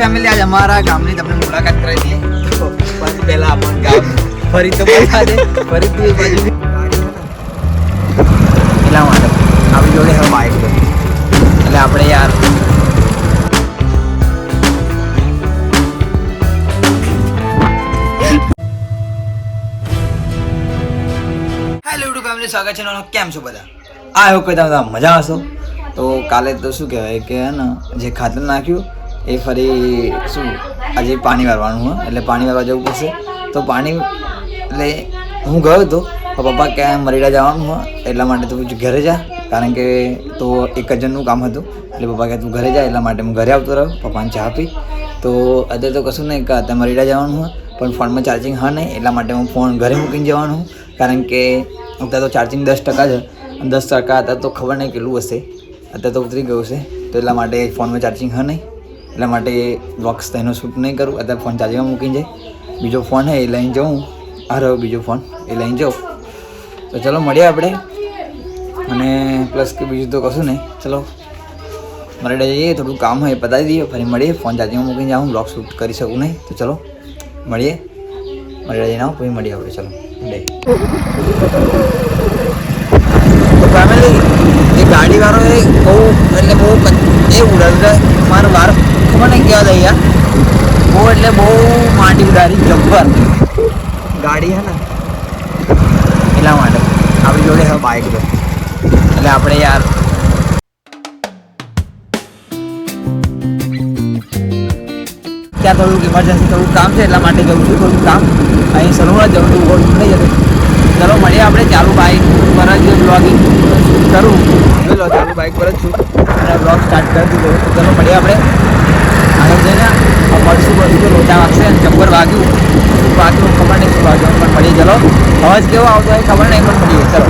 Family આજ અમારા ગામની તમને મુલાકાત કરાવી દઈએ પહેલા આપણ ગામ ફરી તો ફરી એટલા માટે. આપણી જોડે હવે બાઇક એટલે આપણે યાર હેલો યુટ્યુબ ફેમિલી સ્વાગત છે કેમ છો બધા? આ એવું કહેતા મજા હશો. તો કાલે તો શું કહેવાય કે, હે ને, જે ખાતર નાખ્યું એ ફરી શું, આજે પાણી વારવાનું હોય એટલે પાણી વારવા જવું પડશે. તો પાણી, એટલે હું ગયો હતો તો પપ્પા ક્યાં મરીડા જવાનું હોય એટલા માટે તું ઘરે જા, કારણ કે તો એક જ જણનું કામ હતું. એટલે પપ્પા કહે તું ઘરે જા, એટલા માટે હું ઘરે આવતો રહ્યો, પપ્પાને ચા આપી. તો અત્યારે તો કશું નહીં, કે અત્યારે મરીડા જવાનું હોય પણ ફોનમાં ચાર્જિંગ હા નહીં, એટલા માટે હું ફોન ઘરે મૂકીને જવાનું કારણ કે અત્યારે તો ચાર્જિંગ દસ ટકા છે દસ ટકા અત્યારે તો ખબર નહીં કેટલું હશે, અત્યારે તો ઉતરી ગયું છે, તો એટલા માટે ફોનમાં ચાર્જિંગ હા નહીં. એટલા માટે બ્લોગ્સ તેનો શૂટ નહીં કરું. અત્યારે ફોન ચાર્જિંગમાં મૂકીને જાય બીજો ફોન છે એ લઈને જાઉં. આ રહ્યો બીજો ફોન એ લઈને જાઉં. તો ચલો, મળીએ આપણે. અને પ્લસ કે બીજું તો કશું નહીં. ચલો, મરેડા જઈએ, થોડું કામ હોય પતાવી દઈએ, ફરી મળીએ. ફોન ચાર્જિંગમાં મૂકીને જાઉં. બ્લોગ શૂટ કરી શકું નહીં. તો ચલો, મળીએ. મરેડા જઈને આવો પછી મળીએ આપણે. ચલો ફેમિલી એ ગાડીવાળો એ બહુ, એટલે બહુ એ ઉડાડે મારો બાર ખબર કહેવા કેવા યાર. બહુ એટલે બહુ માટી ઉડાડી જબ્બર. ગાડી હે ને? એટલા માટે. આપણી જોડે હવે બાઇક છે એટલે આપણે યાર ત્યાં થોડુંક ઇમરજન્સી થોડુંક કામ છે એટલા માટે જવું છું થોડુંક કામ. અહીં સરોવર જવું છું દૂર નહીં જતું. ચલો મળીએ આપણે ચાલુ બાઇક પર જ બ્લોગિંગ કરું ચાલુ બાઇક પર જ છું. અને બ્લોગ સ્ટાર્ટ કરી દીધો. ચલો મળીએ આપણે. આગળ જઈને મળશું બધું લોચા વાગશે અને ચંબર વાગ્યું. શું વાગ્યું ખબર નહીં શું વાગ્યું પણ મળીએ ચલો અવાજ કેવો આવતો હોય ખબર નહીં પણ મળીએ ચલો.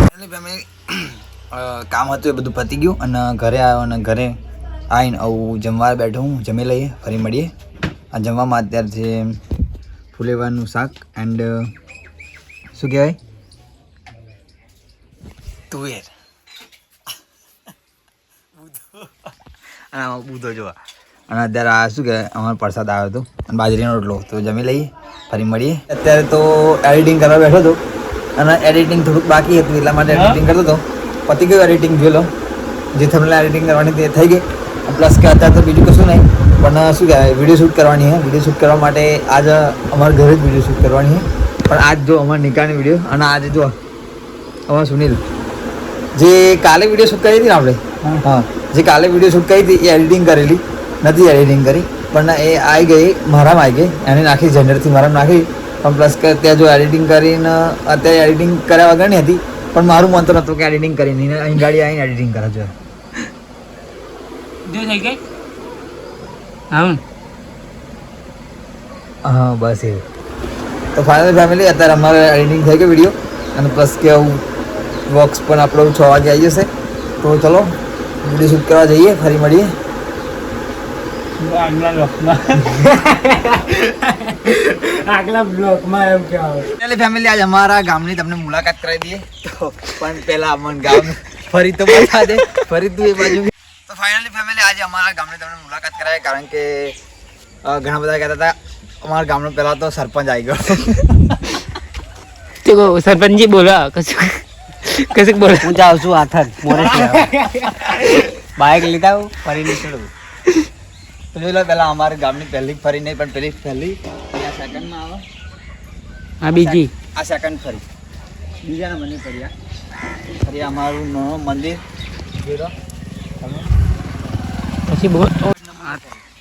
કામ હતું એ બધું પતી ગયું અને ઘરે આવ્યો અને ઘરે આવીને આવું જમવા બેઠો હું જમી લઈએ ફરી મળીએ. આ જમવામાં અત્યારે છે ફુલેવાનું શાક એન્ડ શું કહેવાય? તુવેર. આમાં બૂધો જોવા. અને અત્યારે આ શું કહેવાય અમારો પ્રસાદ આવ્યો હતો. અને બાજરીનો રોટલો. તો જમી લઈએ ફરી મળીએ. અત્યારે તો એડિટિંગ કરવા બેઠો હતો. અને એડિટિંગ થોડુંક બાકી હતું એટલા માટે એડિટિંગ કરતો હતો. પતી ગયું એડિટિંગ જોઈ લો. જે તમને એડિટિંગ કરવાની તે થઈ ગઈ. પ્લસ કે અત્યારે તો બીજું કશું નહીં. પણ શું કહેવાય વીડિયો શૂટ કરવાની છે. વીડિયો શૂટ કરવા માટે આજ અમારા ઘરે જ વીડિયો શૂટ કરવાની છે. પણ આજ જો અમારા નિકાળની વીડિયો અને આજે જો અમારા સુનિલ. જે કાલે વીડિયો શૂટ કરી હતી ને આપણે? હા. જે કાલે વીડિયો શૂટ કરી હતી એ એડિટિંગ કરેલી. નથી એડિટિંગ કરી પણ એ આવી ગઈ મારામાં આવી ગઈ એને નાખી જનરથી મારામાં નાખી. પણ પ્લસ કે ત્યાં જો એડિટિંગ કરીને અત્યારે એડિટિંગ કર્યા વગર નહીં હતી પણ મારું મન તો નહોતું કે એડિટિંગ કરીને નહીં અહીં ગાડી આવીને એડિટિંગ કરે જો થઈ ગઈ? હા બસ એવું તો ફાઇનલ ફેમિલી અત્યારે અમારે એડિટિંગ થઈ ગયો વીડિયો અને પ્લસ કે આવું બોક્સ પણ આપણો છ વાગે આવી જશે. તો ચલો વીડિયો શૂટ કરવા જઈએ ફરી મળીએ. આગલા બ્લોકમાં આગલા બ્લોકમાં એમ કહેવાય. ફાઇનલી ફેમિલી આજ અમારા ગામની તમને મુલાકાત કરાવી દઈએ. તો પણ પહેલા અમન ગામ ફરી તો બતા દે. ફરી તું એ બાજુ. તો ફાઇનલી ફેમિલી આજે અમારા ગામની તમને મુલાકાત કરાવી કારણ કે ઘણા બધા કહેતા હતા અમારા ગામનો પહેલા તો સરપંચ આવી ગયો. તો સરપંચજી બોલો કશું કશું બોલો. હું જાઉં છું આથર મોરે બાઇક લીધા હું ફરી નીકળું. તો પેલા અમારે અમારા ગામની પહેલી ફરી નહીં પણ પેલી પહેલી. આ સેકન્ડમાં આવે. આ બીજી. આ સેકન્ડ ફરી. બીજા નંબરની ફરી આ ફરી અમારું મંદિર. જોઈ પછી બહુ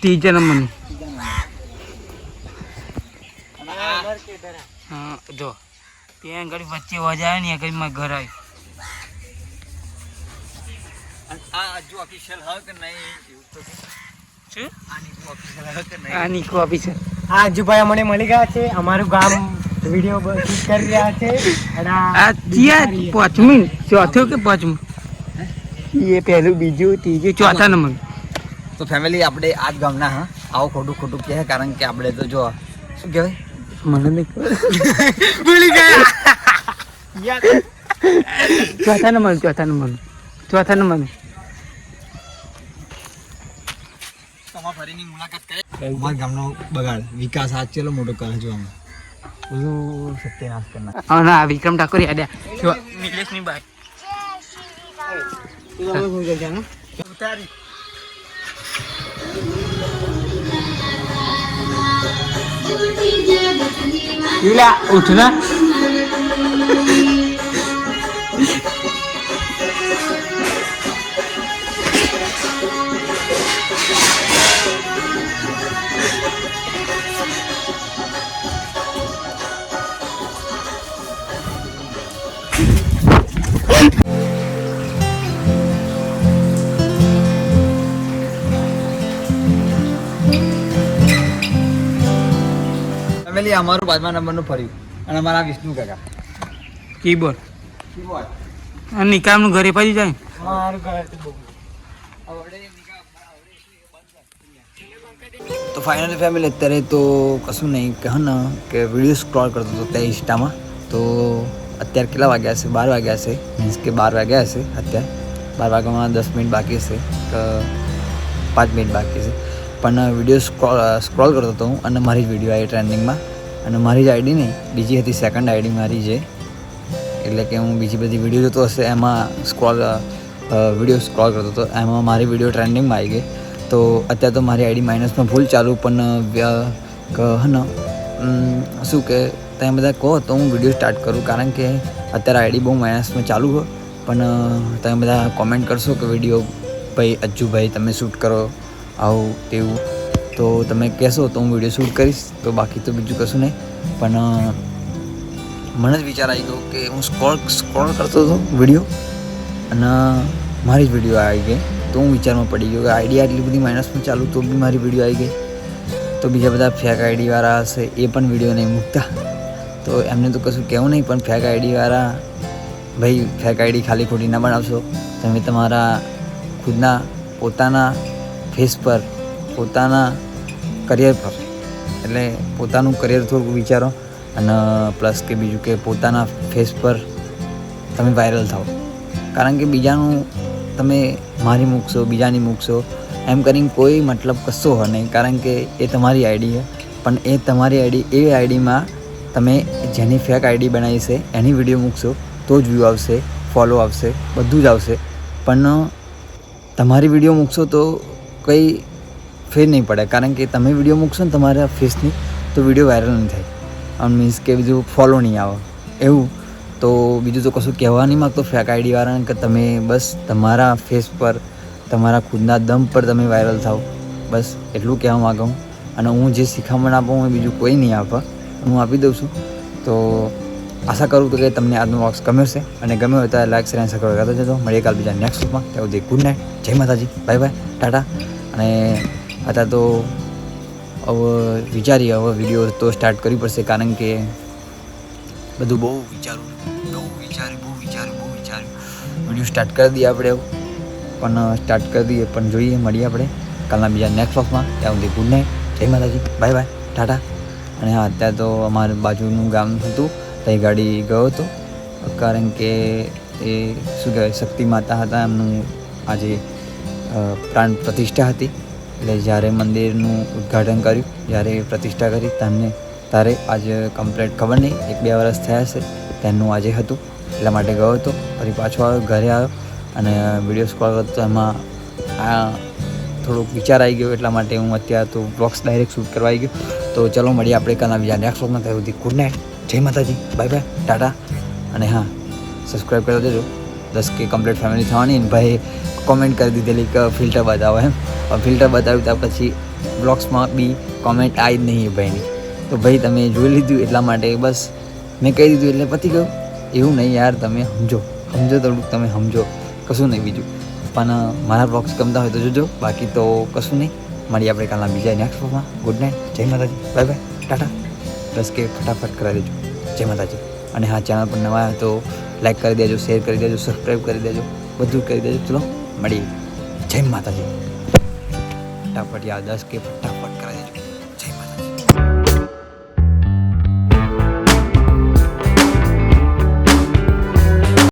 ત્રીજા નંબરની. હા જો. ત્યાં આગળ વચ્ચે અવાજ આવે ને આગળ મારા ઘર આવ્યું આ હજુ official હા કે નહીં? એવું તો આની official હા કે નહીં? આ નીકળો છે. આ અજુભાઈ અમને મળી ગયા છે અમારું ગામ વીડિયો કરી રહ્યા છે. આ ચિયા પાંચમી ચોથું કે પાંચમું? એ પહેલું બીજું ત્રીજું ચોથા. નંબર. તો ફેમિલી આપણે આજ ગામના હા? આવું ખોટું ખોટું કહે કારણ કે આપણે તો જો શું કહેવાય? મને નહીં ભૂલી ગયા. ચોથા નંબર ચોથા નંબર. ચોથા નંબર. તમારા ફરીની મુલાકાત કરે અમારા ગામનો બગાડ વિકાસ આજ ચેલો મોટો કરે જો આમ બધું સત્યનાશ કરી નાખે. હા ના વિક્રમ ઠાકોર યાદ આવ્યા. જો નિલેશની બાઈ યુલા ઉઠ અમારું પાંચમા નંબરનું ફર્યું. અને અમારા વિષ્ણુ કાકા. કીબોર્ડ. અને નિકામનું ઘરે પછી જાય? ઘર તો બહુ ફાઇનલી ફેમિલી અત્યારે તો કશું નહીં. કહો ને કે વીડિયો સ્ક્રોલ કરતો હતો ત્યાં ઇન્સ્ટામાં. તો અત્યારે કેટલા વાગ્યા હશે? બાર વાગ્યા હશે. મીન્સ કે બાર વાગ્યા હશે અત્યારે. બાર વાગ્યામાં દસ મિનિટ બાકી હશે કે પાંચ મિનિટ બાકી છે પણ વીડિયો સ્ક્રોલ સ્ક્રોલ કરતો હતો હું અને મારી જ વીડિયો આવી ટ્રેન્ડિંગમાં અને મારી જ આઈડી નહીં, બીજી હતી સેકન્ડ આઈડી મારી જે. એટલે કે હું બીજી બધી વીડિયો જોતો હશે, એમાં સ્ક્રોલ વીડિયો સ્ક્રોલ કરતો હતો, એમાં મારી વીડિયો ટ્રેન્ડિંગમાં આવી ગઈ. તો અત્યારે તો મારી આઈડી માઇનસમાં ભૂલ ચાલુ, પણ હન શું કે, તમે બધા કહો તો હું વીડિયો સ્ટાર્ટ કરું, કારણ કે અત્યારે આઈડી બહુ માઇનસમાં ચાલુ હોય. પણ તમે બધા કોમેન્ટ કરશો કે વીડિયો ભાઈ, અજ્જુભાઈ, તમે શૂટ કરો, આવું, તેવું. તો તમે કહેશો તો હું વીડિયો શૂટ કરીશ, તો બાકી તો બીજું કશું નહીં. પણ મને જ વિચાર આવી ગયો કે હું સ્ક્રોલ સ્ક્રોલ કરતો હતો વીડિયો, અને મારી જ વીડિયો આવી ગઈ. તો હું વિચારમાં પડી ગયો કે આઈડિયા આટલી બધી માઇનસમાં ચાલુ તો બી મારી વીડિયો આવી ગઈ. તો બીજા બધા ફેક આઈડીવાળા હશે, એ પણ વીડિયો નહીં મૂકતા. તો એમને તો કશું કહેવું નહીં, પણ ફેક આઈડીવાળા ભાઈ ફેક આઈડી ખાલી ખોટી ના બનાવશો. તમે તમારા ખુદના પોતાના ફેસ પર, પોતાના કરિયર પર. એટલે પોતાનું કરિયર થોડુંક વિચારો અને પ્લસ કે બીજું કે પોતાના ફેસ પર તમે વાયરલ થાઓ. કારણ કે બીજાનું તમે મારી મૂકશો, બીજાની મૂકશો, એમ કરીને કોઈ મતલબ કશો હોય નહીં. કારણ કે એ તમારી આઈડી છે. પણ એ તમારી આઈડી એ આઈડીમાં તમે જેની ફેક આઈડી બનાવી છે, એની વીડિયો મૂકશો, તો જ વ્યૂ આવશે ફોલો આવશે, બધું જ આવશે. પણ તમારી વીડિયો મૂકશો તો કંઈ ફેર નહીં પડે. કારણ કે તમે વીડિયો મૂકશો ને તમારા ફેસની તો વીડિયો વાયરલ નહીં થાય. આમ મીન્સ કે બીજું ફોલો નહીં આવે. એવું. તો બીજું તો કશું કહેવા નહીં માગતો ફેક આઈડીવાળાને કે તમે બસ તમારા ફેસ પર, તમારા ખુદના દમ પર તમે વાયરલ થાઓ. બસ એટલું કહેવા માગું અને હું જે શિખામણ આપું એ બીજું કોઈ નહીં આપે. હું આપી દઉં છું. તો આશા કરું તો કે તમને આજનો બોક્સ ગમ્યો છે અને ગમ્યો હોય તો લાઈક શેર અને સબસ્ક્રાઈબ કરતા જજો. મળીએ કાલ બીજા નેક્સ્ટમાં. ત્યાં સુધી ગુડ નાઇટ જય માતાજી. બાય બાય ટાટા અને અત્યારે તો હવે વિચારીએ હવે વીડિયો તો સ્ટાર્ટ કરવી પડશે, કારણ કે બધું બહુ વિચારું, બહુ વિચાર્યું બહુ વિચાર્યું બહુ વિચાર્યું. વીડિયો સ્ટાર્ટ કરી દઈએ આપણે પણ સ્ટાર્ટ કરી દઈએ, પણ જોઈએ, મળીએ આપણે કાલના બીજા નેક્સ્ટ વોકમાં ત્યાં સુધી ગુડ નાઇટ જય માતાજી. બાય બાય ટાટા અને હા, અત્યારે તો અમારું બાજુનું ગામ હતું, ત્યાં ગાડી ગયો હતો. કારણ કે એ શું કહેવાય, શક્તિ માતા હતા, એમનું આજે પ્રાણ પ્રતિષ્ઠા હતી. એટલે જ્યારે મંદિરનું ઉદ્ઘાટન કર્યું, જ્યારે પ્રતિષ્ઠા કરી, તેમને ત્યારે આજે કમ્પ્લેટ ખબર નહીં, એક બે વર્ષ થયા છે તેમનું આજે હતું, એટલા માટે ગયો હતો, ફરી પાછો આવ્યો, ઘરે આવ્યો અને વીડિયો સ્કોલ કરતો એમાં આ થોડોક વિચાર આવી ગયો, એટલા માટે હું અત્યારે તો બ્લોગ્સ ડાયરેક્ટ શૂટ કરવા આવી ગયો. તો ચલો, મળીએ આપણે કાલના બીજા નેક્સ્ટ બ્લોગમાં થયું સુધી ગુડ નાઇટ જય માતાજી. બાય બાય ટાટા અને હા સબસ્ક્રાઈબ કરતા દેજો. દસ કે કમ્પ્લીટ ફેમિલી થવાની. ભાઈ કોમેન્ટ કરી દીધેલી કે ફિલ્ટર બતાવો એમ. ફિલ્ટર બતાવ્યું ત્યાં પછી બ્લોગ્સમાં બી કોમેન્ટ આવી જ નહીં ભાઈની. તો ભાઈ તમે જોઈ લીધું એટલા માટે બસ મેં કહી દીધું એટલે પતી ગયું. એવું નહીં યાર, તમે સમજો. સમજો થોડુંક તમે સમજો. કશું નહીં બીજું. પણ મારા બ્લોગ્સ ગમતા હોય તો જોજો. બાકી તો કશું નહીં. મળીએ આપણે કાલના બીજા નેક્સ્ટ બ્લોગમાં ગુડ નાઇટ જય માતાજી. બાય બાય ટાટા બસ કે ફટાફટ કરાવી દેજો. જય માતાજી. અને હા ચેનલ પર નવા તો લાઈક કરી દેજો શેર કરી દેજો સબસ્ક્રાઈબ કરી દેજો. બધું કરી દેજો. ચલો. મળીએ જય માતાજી. ફટાફટ યાદ દસ કે ફટાફટ